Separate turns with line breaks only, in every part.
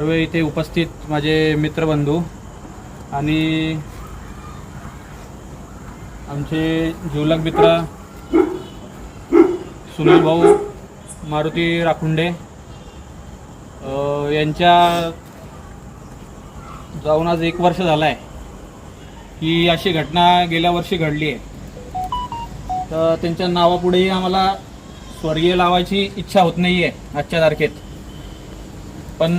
सर्व इथे उपस्थित माझे मित्रबंधू आणि आमचे जिवलग मित्र सुनील भाऊ मारुती राखुंडे यांच्या जाऊन आज एक वर्ष झालं आहे की अशी घटना गेल्या वर्षी घडली आहे. तर त्यांच्या नावापुढेही आम्हाला स्वर्गीय लावायची इच्छा होत नाही आहे आजच्या तारखेत. पण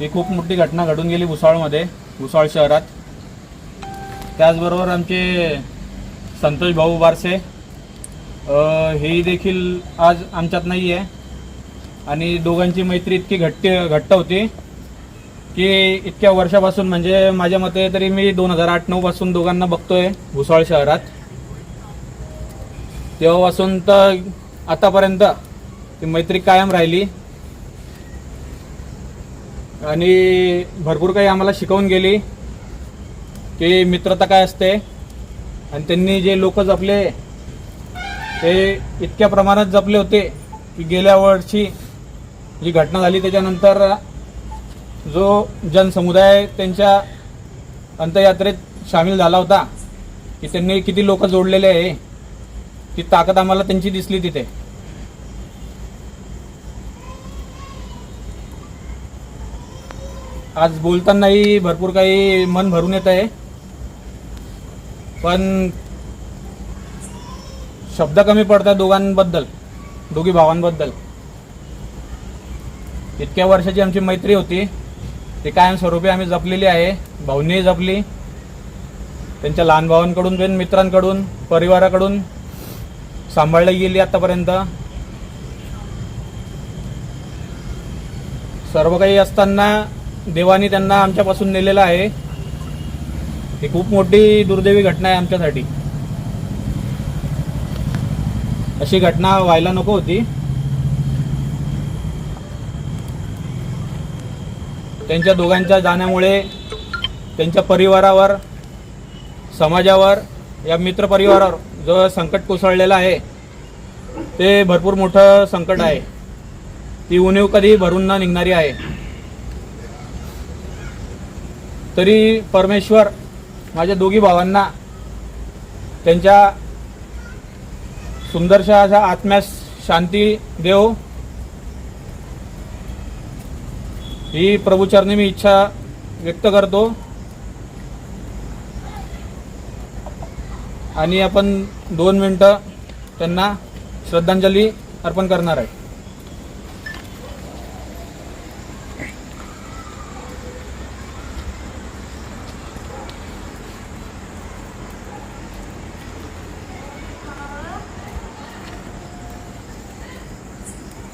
ही खूप मोठी घटना घडून गेली भुसाळमध्ये भुसाळ शहरात. त्याचबरोबर आमचे संतोष भाऊ बारसे अ, हेही देखील आज आमच्यात नाही आहे. आणि दोघांची मैत्री इतकी घट्ट घट्ट होती की इतक्या वर्षापासून म्हणजे माझ्या मते तरी मी दोन हजार आठ नऊपासून दोघांना बघतोय भुसाळ शहरात. तेव्हापासून तर आतापर्यंत ती मैत्री कायम राहिली. आणि भरपूर काही आम्हाला शिकवून गेली. की मित्रता काय असते आणि त्यांनी जे लोक जपले ते इतक्या प्रमाणात जपले होते की गेल्या वर्षी जी घटना झाली त्याच्यानंतर जो जनसमुदाय त्यांच्या अंत्ययात्रेत सामील झाला होता की त्यांनी किती लोक जोडलेले आहे ती ताकद आम्हाला त्यांची दिसली तिथे. आज बोलतानाही भरपूर काही मन भरून येत आहे. पण शब्द कमी पडतात दोघांबद्दल दोघी भावांबद्दल. इतक्या वर्षाची आमची मैत्री होती. ती कायमस्वरूपी आम्ही जपलेली आहे. भाऊंनीही जपली. त्यांच्या लहान भावांकडून पण मित्रांकडून परिवाराकडून सांभाळली गेली आतापर्यंत. सर्व काही असताना देवानी त्यांना आमच्यापासून नेलेलं आहे. ही खूप मोठी दुर्दैवी घटना आहे आमच्यासाठी. अशी घटना व्हायला नको होती. त्यांच्या दोघांच्या जाण्यामुळे त्यांच्या परिवारावर समाजावर या मित्र परिवारावर जो संकट कोसळलेलं आहे ते भरपूर मोठं संकट आहे. ती उणीव कधी भरून न निघणारी आहे. तरी परमेश्वर माझ्या दोघी भावांना त्यांच्या सुंदरशा अशा आत्म्यास शांती देव. ही प्रभूचरणी मी इच्छा व्यक्त करतो. आणि आपण दोन मिनटं त्यांना श्रद्धांजली अर्पण करणार आहे.